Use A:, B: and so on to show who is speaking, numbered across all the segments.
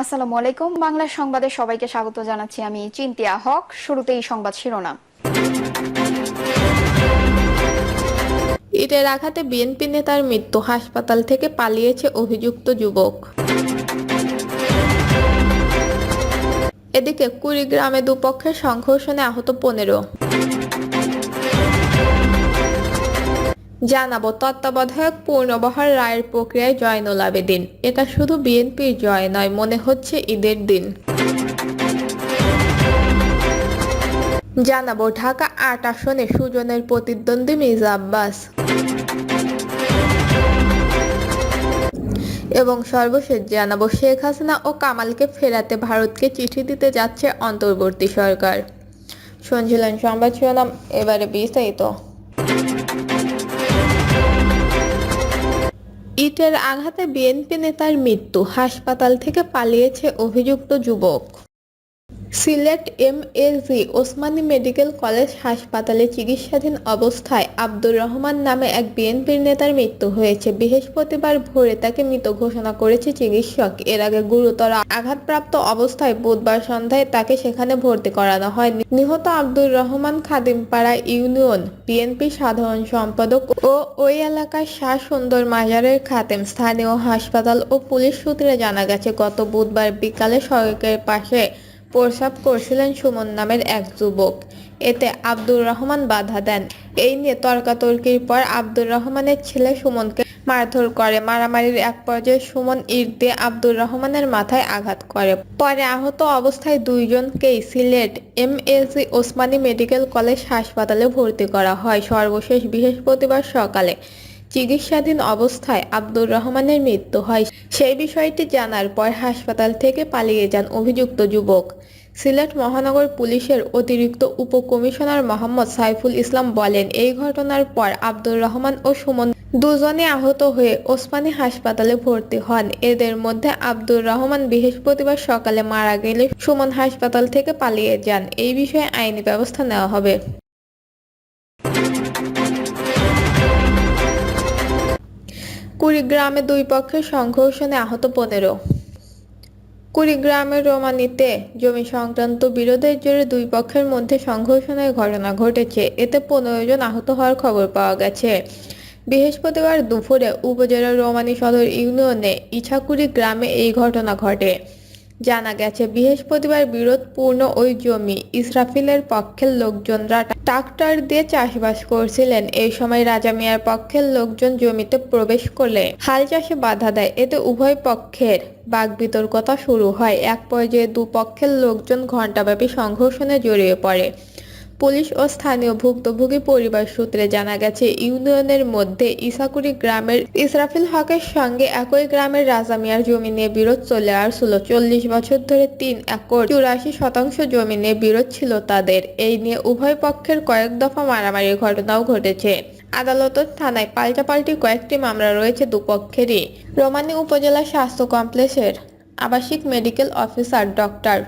A: আসসালামু আলাইকুম। বাংলা সংবাদে সবাইকে স্বাগত জানাচ্ছি আমি চিন্তিয়া হক। শুরুতেই সংবাদ শিরোনাম।
B: ইটের আঘাতে বিএনপি নেতার মৃত্যু, হাসপাতাল থেকে পালিয়েছে অভিযুক্ত যুবক। এদিকে কুড়িগ্রামে দুপক্ষের সংঘর্ষণে আহত পনেরো। জানাব তত্ত্বাবধায়ক পূর্ণবহার রায়ের প্রক্রিয়ায় জয়নুল আবেদিন এটা শুধু বিএনপির জয় নয়, মনে হচ্ছে ঈদের দিন। জানাব ঢাকা আট আসনে সুজনের প্রতিদ্বন্দ্বী মির্জা আব্বাস। এবং সর্বশেষ জানাব শেখ হাসিনা ও কামালকে ফেরাতে ভারতকে চিঠি দিতে যাচ্ছে অন্তর্বর্তী সরকার। শুনছিলেন সংবাদ শিরোনাম এবারে বিস্তারিত। ইটের আঘাতে বিএনপি নেতার মৃত্যু। হাসপাতাল থেকে পালিয়েছে অভিযুক্ত যুবক। Sylhet M G Osmani medical college হাসপাতালে চিকিৎসাধীন অবস্থায় আব্দুর রহমান নামে এক বিএনপির নেতার মৃত্যু হয়েছে। বৃহস্পতিবার ভোরে তাকে মৃত ঘোষণা করেছে চিকিৎসক। এর আগে গুরুতর আঘাতপ্রাপ্ত অবস্থায় বুধবার সন্ধ্যায় তাকে সেখানে ভর্তি করানো হয়। নিহত আব্দুর রহমান খাদিমপাড়া ইউনিয়ন বিএনপি সাধারণ সম্পাদক ও ওই এলাকার শাহ সুন্দর মাজারের খাতেম। স্থানীয় হাসপাতাল ও পুলিশ সূত্রে জানা গেছে, গত বুধবার বিকালে সড়কের পাশে প্রসাব করছিলেন সুমন নামের এক যুবক। এতে আব্দুর রহমান বাধা দেন। এই নিয়ে তর্কাতর্কির পর আব্দুর রহমানের ছেলে সুমনকে মারধর করে। মারামারির এক পর্যায়ে সুমন ইট দিয়ে আব্দুর রহমানের মাথায় আঘাত করে। পরে আহত অবস্থায় দুইজনকেই Sylhet M G Osmani medical college হাসপাতালে ভর্তি করা হয়। সর্বশেষ বৃহস্পতিবার সকালে চিকিৎসাধীন অবস্থায় আব্দুর রহমানের মৃত্যু হয়। সেই বিষয়টি জানার পর হাসপাতাল থেকে পালিয়ে যান অভিযুক্ত যুবক। সিলেট মহানগর পুলিশের অতিরিক্ত উপকমিশনার মোহাম্মদ সাইফুল ইসলাম বলেন, এই ঘটনার পর আব্দুর রহমান ও সুমন দুজনে আহত হয়ে ওসমানী হাসপাতালে ভর্তি হন। এদের মধ্যে আব্দুর রহমান বৃহস্পতিবার সকালে মারা গেলে সুমন হাসপাতাল থেকে পালিয়ে যান। এই বিষয়ে আইনি ব্যবস্থা নেওয়া হবে। কুড়িগ্রামে দুই পক্ষের সংঘর্ষণে আহত পনেরো। কুড়িগ্রামের রোমানিতে জমি সংক্রান্ত বিরোধের জেরে দুই পক্ষের মধ্যে সংঘর্ষণের ঘটনা ঘটেছে। এতে পনেরো জন আহত হওয়ার খবর পাওয়া গেছে। বৃহস্পতিবার দুপুরে উপজেলার রোমানী সদর ইউনিয়নে ইছাকুড়ি গ্রামে এই ঘটনা ঘটে। জানা গেছে, বৃহস্পতিবার বিরোধপূর্ণ ওই জমি ইসরাফিলের পক্ষের লোকজনরা ট্রাক্টর দিয়ে চাষবাস করছিলেন। এই সময় রাজা মিয়ার পক্ষের লোকজন জমিতে প্রবেশ করলে হাল চাষে বাধা দেয়। এতে উভয় পক্ষের বাক বিতর্কতা শুরু হয়। এক পর্যায়ে দুপক্ষের লোকজন ঘণ্টাব্যাপী সংঘর্ষণে জড়িয়ে পড়ে। পুলিশ ও স্থানীয় ভুক্তভোগী পরিবার সূত্রে জানা গেছে, ইউনিয়নের মধ্যে ইসাকুরি গ্রামের ইসরাফিল হকের সঙ্গে একই গ্রামের রাজা মিয়ার জমি নিয়ে বিরোধ চলে আসছিল। চল্লিশ বছর ধরে তিন একর চুরাশি শতাংশ জমি নিয়ে বিরোধ ছিল তাদের। এই নিয়ে উভয় পক্ষের কয়েক দফা মারামারির ঘটনাও ঘটেছে। আদালতের থানায় পাল্টাপাল্টি কয়েকটি মামলা রয়েছে দুপক্ষেরই। রোমানী উপজেলা স্বাস্থ্য কমপ্লেক্সের আবাসিক medical officer doctor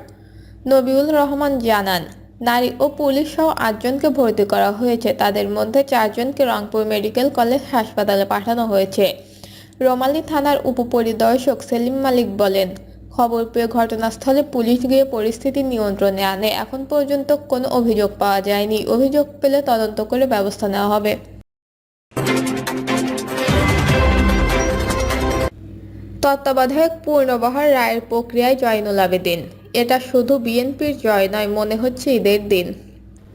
B: Nabiul Rahman জানান নারী ও পুলিশ সহ আটজনকে ভর্তি করা হয়েছে। তাদের মধ্যে চারজনকে রংপুর মেডিকেল কলেজ হাসপাতালে পাঠানো হয়েছে। রোমালী থানার উপপরিদর্শক সেলিম মালিক বলেন, খবর পেয়ে ঘটনাস্থলে পুলিশ গিয়ে পরিস্থিতি নিয়ন্ত্রণে আনে। এখন পর্যন্ত কোনো অভিযোগ পাওয়া যায়নি। অভিযোগ পেলে তদন্ত করে ব্যবস্থা নেওয়া হবে। তত্ত্বাবধায়ক পূর্ণবহার রায়ের প্রক্রিয়ায় জয়নুল আবেদিন। এটা শুধু বিএনপির জয় নয়, মনে হচ্ছে ঈদের দিন।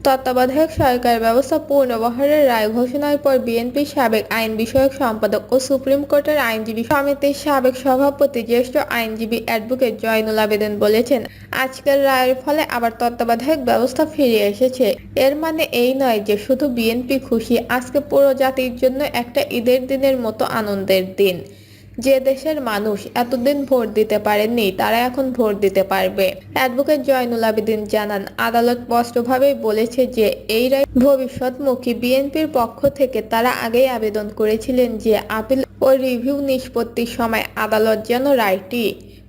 B: তত্ত্বাবধায়ক সরকার ব্যবস্থা পূর্ণবহারের রায় ঘোষণার পর বিএনপির সাবেক আইন বিষয়ক সম্পাদক ও সুপ্রিম কোর্টের আইনজীবী সমিতির সাবেক সভাপতি জ্যেষ্ঠ আইনজীবী অ্যাডভোকেট জয়নুল আবেদন বলেছেন, আজকের রায়ের ফলে আবার তত্ত্বাবধায়ক ব্যবস্থা ফিরে এসেছে। এর মানে এই নয় যে শুধু বিএনপি খুশি, আজকে পুরো জাতির জন্য একটা ঈদের দিনের মতো আনন্দের দিন। যে দেশের মানুষ এতদিন ভোট দিতে পারেননি, তারা এখন ভোট দিতে পারবে। অ্যাডভোকেট জয়নুল আবেদিন জানান, আদালত স্পষ্টভাবেই বলেছে যে এই রায় ভবিষ্যৎমুখী বিএনপির পক্ষ থেকে তারা আগেই আবেদন করেছিলেন যে আপিল ও রিভিউ নিষ্পত্তির সময় আদালত যেন রায়টি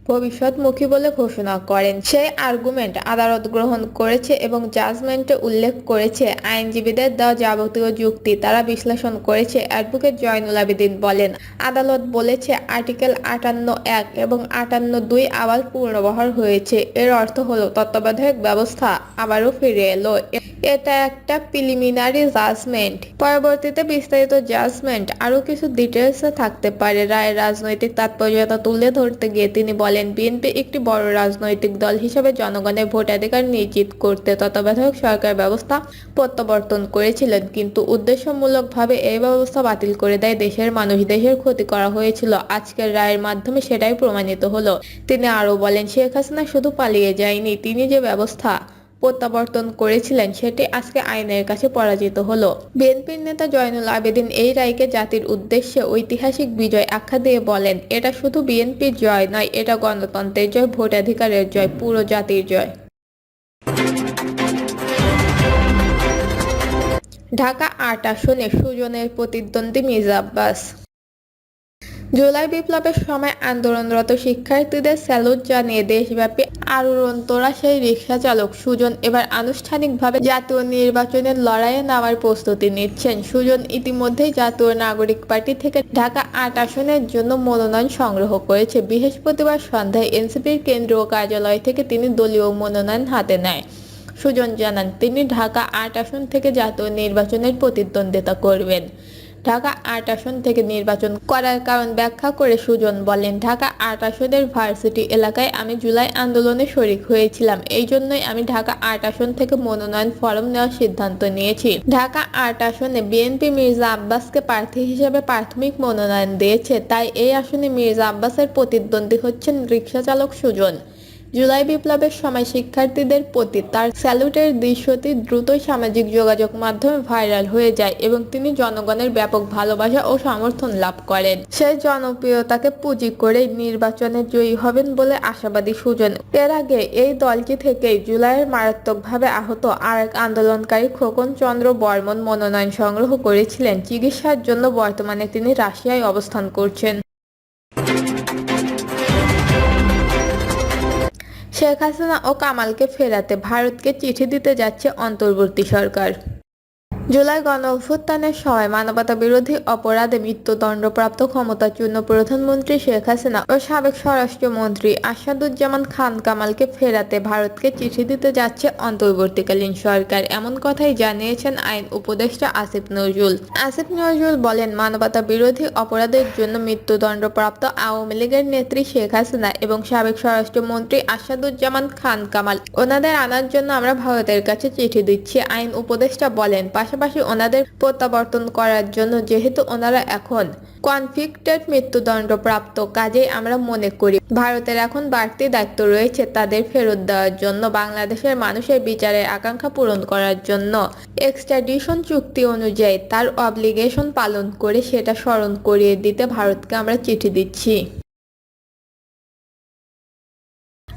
B: ভবিষ্যৎমুখী বলে ঘোষণা করেন। সেই আর্গুমেন্ট আদালত গ্রহণ করেছে এবং জাজমেন্টে উল্লেখ করেছে, আইনজীবীদের দেওয়া যাবতীয় যুক্তি তারা বিশ্লেষণ করেছে, অ্যাডভোকেট জয়নুল আবেদিন বলেন। আদালত বলেছে, আর্টিকেল আটান্ন এক এবং আটান্ন দুই আবার পুনর্বহার হয়েছে। এর অর্থ হলো, তত্ত্বাবধায়ক ব্যবস্থা আবারও ফিরে এলো। এটা একটা প্রিলিমিনারি জাজমেন্ট পরবর্তীতে বিস্তারিত জাজমেন্ট আরও কিছু ডিটেলসে থাকতে পারে। রায়ের রাজনৈতিক তাৎপর্যতা তুলে ধরতে গিয়ে তিনি বলেন বিএনপি একটি বড় রাজনৈতিক দল হিসেবে জনগণের ভোটাধিকার নিশ্চিত করতে তত্ত্বাবধায়ক সরকার ব্যবস্থা প্রত্যাবর্তন করেছিলেন, কিন্তু উদ্দেশ্যমূলকভাবে এই ব্যবস্থা বাতিল করে দেয় দেশের মানুষ। দেশের ক্ষতি করা হয়েছিল। আজকের রায়ের মাধ্যমে সেটাই প্রমাণিত হলো। তিনি আরও বলেন, শেখ হাসিনা শুধু পালিয়ে যায়নি, তিনি যে ব্যবস্থা প্রত্যাবর্তন করেছিলেন, সেটি আজকে আইনের কাছে পরাজিত হলো। বিএনপির নেতা জয়নুল আবেদিন এই রায়কে জাতির উদ্দেশ্যে ঐতিহাসিক বিজয় আখ্যা দিয়ে বলেন, এটা শুধু বিএনপির জয় নয়, এটা গণতন্ত্রের জয়, ভোটাধিকারের জয়, পুরো জাতির জয়। ঢাকা আট আসনে সুজনের প্রতিদ্বন্দ্বী মির্জা আব্বাস। জুলাই বিপ্লবের সময় আন্দোলনরত শিক্ষার্থীদের স্যালুট জানিয়ে দেশব্যাপী আলোড়নতোড়া সেই রিক্সা চালক সুজন এবার আনুষ্ঠানিকভাবে জাতীয় নির্বাচনের লড়াইয়ে নামার প্রস্তুতি নিচ্ছেন। সুজন ইতিমধ্যেই জাতীয় নাগরিক পার্টি থেকে ঢাকা আট আসনের জন্য মনোনয়ন সংগ্রহ করেছে। বৃহস্পতিবার সন্ধ্যায় এনসিপির কেন্দ্রীয় কার্যালয় থেকে তিনি দলীয় মনোনয়ন হাতে নেয়। সুজন জানান, তিনি ঢাকা আট আসন থেকে জাতীয় নির্বাচনের প্রতিদ্বন্দ্বিতা করবেন। ঢাকা আট আসন থেকে নির্বাচন করার কারণ ব্যাখ্যা করে সুজন বলেন, ঢাকা আট আসনের ভার্সিটি এলাকায় আমি জুলাই আন্দোলনে শরিক হয়েছিলাম। এই জন্যই আমি ঢাকা আট আসন থেকে মনোনয়ন ফরম নেওয়ার সিদ্ধান্ত নিয়েছি। ঢাকা আট আসনে বিএনপি মির্জা আব্বাসকে প্রার্থী হিসেবে প্রাথমিক মনোনয়ন দিয়েছে। তাই এই আসনে মির্জা আব্বাসের প্রতিদ্বন্দ্বী হচ্ছেন রিক্সা চালক সুজন। জুলাই বিপ্লবের সময় শিক্ষার্থীদের প্রতি তার স্যালুটের দৃশ্যটি দ্রুতই সামাজিক যোগাযোগ মাধ্যমে ভাইরাল হয়ে যায় এবং তিনি জনগণের ব্যাপক ভালোবাসা ও সমর্থন লাভ করেন। সেই জনপ্রিয়তাকে পুঁজি করে নির্বাচনে জয়ী হবেন বলে আশাবাদী সুজন। এর আগে এই দলটি থেকেই জুলাইয়ের মারাত্মকভাবে আহত আরেক আন্দোলনকারী খোকন চন্দ্র বর্মন মনোনয়ন সংগ্রহ করেছিলেন। চিকিৎসার জন্য বর্তমানে তিনি রাশিয়ায় অবস্থান করছেন। শেখ হাসিনা ও কামালকে ফেরাতে ভারতকে চিঠি দিতে যাচ্ছে অন্তর্বর্তী সরকার। জুলাই গণ অভ্যুত্থানের সময় মানবতা বিরোধী অপরাধে মৃত্যুদণ্ডপ্রাপ্ত ক্ষমতাচ্যুত প্রধানমন্ত্রী শেখ হাসিনা ও সাবেক স্বরাষ্ট্রমন্ত্রী আসাদুজ্জামান খান কামালকে ফেরাতে ভারতকে চিঠি দিতে যাচ্ছে অন্তর্বর্তীকালীন সরকার, এমন কথাই জানিয়েছেন আইন উপদেষ্টা আসিফ নজরুল। আসিফ নজরুল বলেন মানবতা বিরোধী অপরাধের জন্য মৃত্যুদণ্ডপ্রাপ্ত আওয়ামী লীগের নেত্রী শেখ হাসিনা এবং সাবেক স্বরাষ্ট্রমন্ত্রী আসাদুজ্জামান খান কামাল, ওনাদের আনার জন্য আমরা ভারতের কাছে চিঠি দিচ্ছি, আইন উপদেষ্টা বলেন। পাশাপাশি ওনাদের প্রত্যাবর্তন করার জন্য যেহেতু ওনারা এখন কনফ্লিক্টেড মৃত্যুদণ্ডপ্রাপ্ত, কাজেই আমরা মনে করি ভারতের এখন বাড়তি দায়িত্ব রয়েছে তাদের ফেরত দেওয়ার জন্য, বাংলাদেশের মানুষের বিচারের আকাঙ্ক্ষা পূরণ করার জন্য। এক্সট্রাডিশন চুক্তি অনুযায়ী তার অব্লিগেশন পালন করে সেটা স্মরণ করিয়ে দিতে ভারতকে আমরা চিঠি দিচ্ছি।